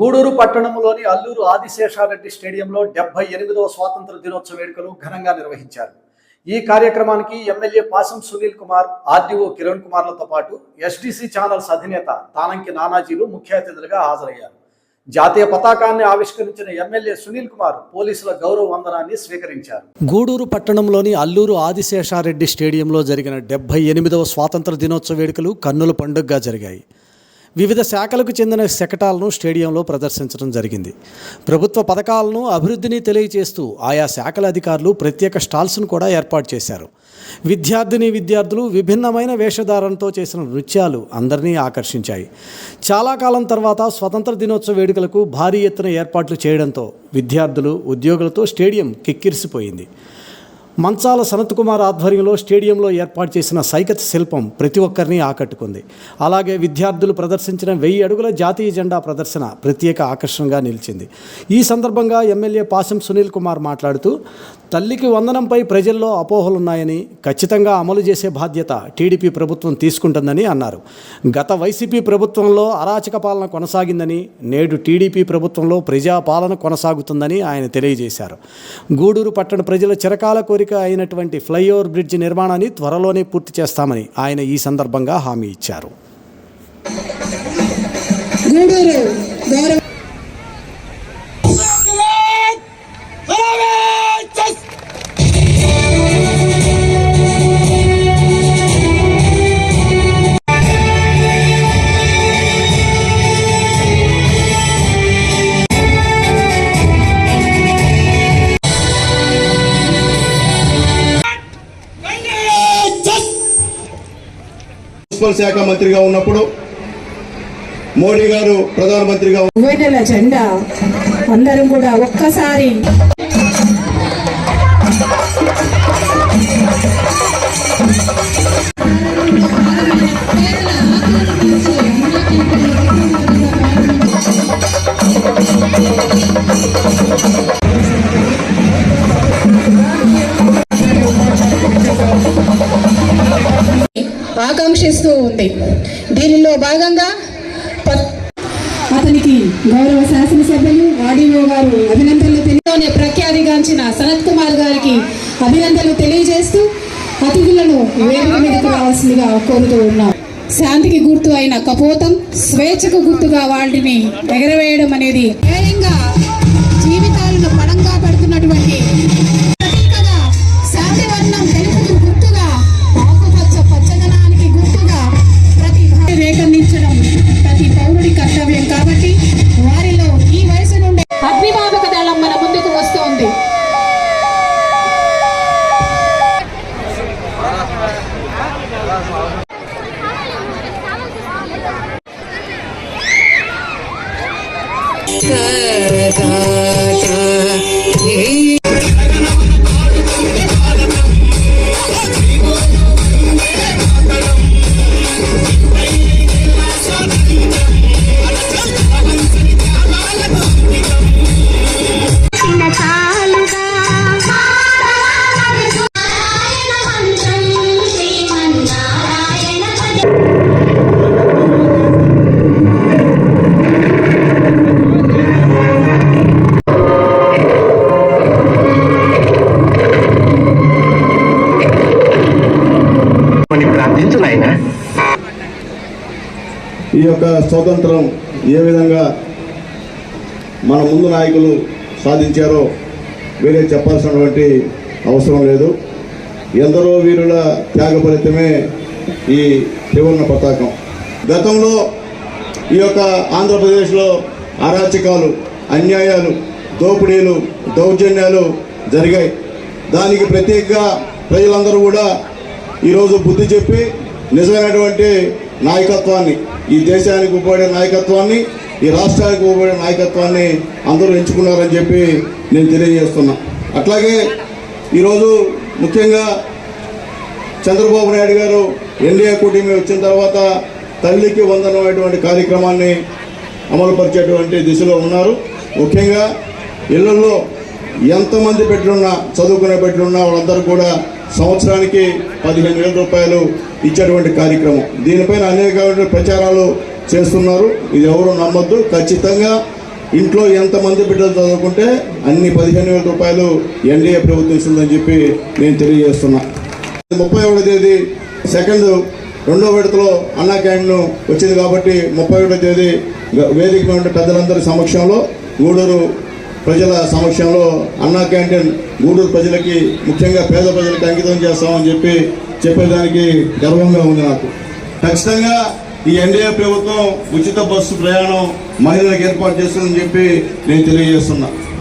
గూడూరు పట్టణంలోని అల్లూరు ఆదిశేషారెడ్డి స్టేడియంలో డెబ్బై ఎనిమిదవ స్వాతంత్ర దినోత్సవ వేడుకలు ఘనంగా నిర్వహించారు. ఈ కార్యక్రమానికి ఎమ్మెల్యే పాసం సునీల్ కుమార్ ఆర్డీఓ కిరణ్ కుమార్లతో పాటు ఎస్డిసి ఛానల్స్ అధినేత తానంకి నానాజీలు ముఖ్య అతిథులుగా హాజరయ్యారు. జాతీయ పతాకాన్ని ఆవిష్కరించిన ఎమ్మెల్యే సునీల్ కుమార్ పోలీసుల గౌరవ వందనాన్ని స్వీకరించారు. గూడూరు పట్టణంలోని అల్లూరు ఆదిశేషారెడ్డి స్టేడియంలో జరిగిన డెబ్బై ఎనిమిదవ స్వాతంత్ర దినోత్సవ వేడుకలు కన్నుల పండుగగా జరిగాయి. వివిధ శాఖలకు చెందిన శకటాలను స్టేడియంలో ప్రదర్శించడం జరిగింది. ప్రభుత్వ పథకాలను అభివృద్ధిని తెలియజేస్తూ ఆయా శాఖల అధికారులు ప్రత్యేక స్టాల్స్ను కూడా ఏర్పాటు చేశారు. విద్యార్థిని విద్యార్థులు విభిన్నమైన వేషధారణతో చేసిన నృత్యాలు అందరినీ ఆకర్షించాయి. చాలా కాలం తర్వాత స్వతంత్ర దినోత్సవ వేడుకలకు భారీ ఎత్తున ఏర్పాట్లు చేయడంతో విద్యార్థులు ఉద్యోగులతో స్టేడియం కిక్కిరిసిపోయింది. మంచాల సనత్ కుమార్ ఆధ్వర్యంలో స్టేడియంలో ఏర్పాటు చేసిన సైకత్ శిల్పం ప్రతి ఒక్కరిని ఆకట్టుకుంది. అలాగే విద్యార్థులు ప్రదర్శించిన వెయ్యి అడుగుల జాతీయ జెండా ప్రదర్శన ప్రత్యేక ఆకర్షణగా నిలిచింది. ఈ సందర్భంగా ఎమ్మెల్యే పాసం సునీల్ కుమార్ మాట్లాడుతూ తల్లికి వందనంపై ప్రజల్లో అపోహలున్నాయని ఖచ్చితంగా అమలు చేసే బాధ్యత టీడీపీ ప్రభుత్వం తీసుకుంటుందని అన్నారు. గత వైసీపీ ప్రభుత్వంలో అరాచక పాలన కొనసాగిందని నేడు టీడీపీ ప్రభుత్వంలో ప్రజాపాలన కొనసాగుతుందని ఆయన తెలియజేశారు. గూడూరు పట్టణ ప్రజల చిరకాల కోరిక అయినటువంటి ఫ్లైఓవర్ బ్రిడ్జ్ నిర్మాణాన్ని త్వరలోనే పూర్తి చేస్తామని ఆయన ఈ సందర్భంగా హామీ ఇచ్చారు. మున్సిపల్ శాఖ మంత్రిగా ఉన్నప్పుడు మోడీ గారు ప్రధానమంత్రిగా ఉవ్వెన్నెల జెండా. అందరం కూడా ఒక్కసారి ఆకాంక్షిస్తూ ఉంది. దీనిలో భాగంగా అతనికి గౌరవ శాసనసభ్యులు ఆడియో గారు అభినందనలు తెలియనే ప్రఖ్యాతిగాంచిన సనత్ కుమార్ గారికి అభినందనలు తెలియజేస్తూ అతిథులను వేదిక మీదకు రావాల్సిందిగా కోరుతూ ఉన్నాం. శాంతికి గుర్తు అయిన కపోతం స్వేచ్ఛకు గుర్తుగా వాటిని ఎగరవేయడం అనేది జీవితాలను పడంగా పెడుతున్నటువంటి చిన్న చాలుగా ఈ యొక్క స్వాతంత్రం ఏ విధంగా మన ముందు నాయకులు సాధించారో వేరే చెప్పాల్సినటువంటి అవసరం లేదు. ఎందరో వీరుల త్యాగ ఫలితమే ఈ త్రివర్ణ పతాకం. గతంలో ఈ యొక్క ఆంధ్రప్రదేశ్లో అరాచకాలు అన్యాయాలు దోపిడీలు దౌర్జన్యాలు జరిగాయి. దానికి ప్రత్యేకంగా ప్రజలందరూ కూడా ఈరోజు బుద్ధి చెప్పి నిజమైనటువంటి నాయకత్వాన్ని ఈ దేశానికి ఉపయోగపడే నాయకత్వాన్ని ఈ రాష్ట్రానికి ఉపయోగపడే నాయకత్వాన్ని అందరూ ఎంచుకున్నారని చెప్పి నేను తెలియజేస్తున్నా. అట్లాగే ఈరోజు ముఖ్యంగా చంద్రబాబు నాయుడు గారు ఎన్డీఏ కూటమి వచ్చిన తర్వాత తల్లికి వందనమైనటువంటి కార్యక్రమాన్ని కార్యక్రమాన్ని అమలుపరిచేటువంటి దిశలో ఉన్నారు. ముఖ్యంగా ఇళ్ళలో ఎంతమంది బిడ్డలున్నా చదువుకునే బిడ్డలున్నా వాళ్ళందరూ కూడా సంవత్సరానికి పదిహేను వేల రూపాయలు ఇచ్చేటువంటి కార్యక్రమం. దీనిపైన అనేక ప్రచారాలు చేస్తున్నారు. ఇది ఎవరు నమ్మొద్దు. ఖచ్చితంగా ఇంట్లో ఎంతమంది బిడ్డలు చదువుకుంటే అన్ని పదిహేను వేల రూపాయలు ఎన్డీఏ ప్రభుత్వం ఇస్తుందని చెప్పి నేను తెలియజేస్తున్నా. ముప్పై ఒకటో తేదీ సెకండ్ రెండో విడతలో అన్నా క్యాంటీన్ వచ్చింది కాబట్టి ముప్పై ఒకటో తేదీ వేదిక పెద్దలందరి సమక్షంలో గూడూరు ప్రజల సమక్షంలో అన్నా క్యాంటీన్ గూడూరు ప్రజలకి ముఖ్యంగా పేద ప్రజలకు అంకితం చేస్తామని చెప్పి చెప్పేదానికి గర్వంగా ఉంది నాకు. ఖచ్చితంగా ఈ ఎన్డీఏ ప్రభుత్వం ఉచిత బస్సు ప్రయాణం మహిళలకు ఏర్పాటు చేస్తుందని చెప్పి నేను తెలియజేస్తున్నా.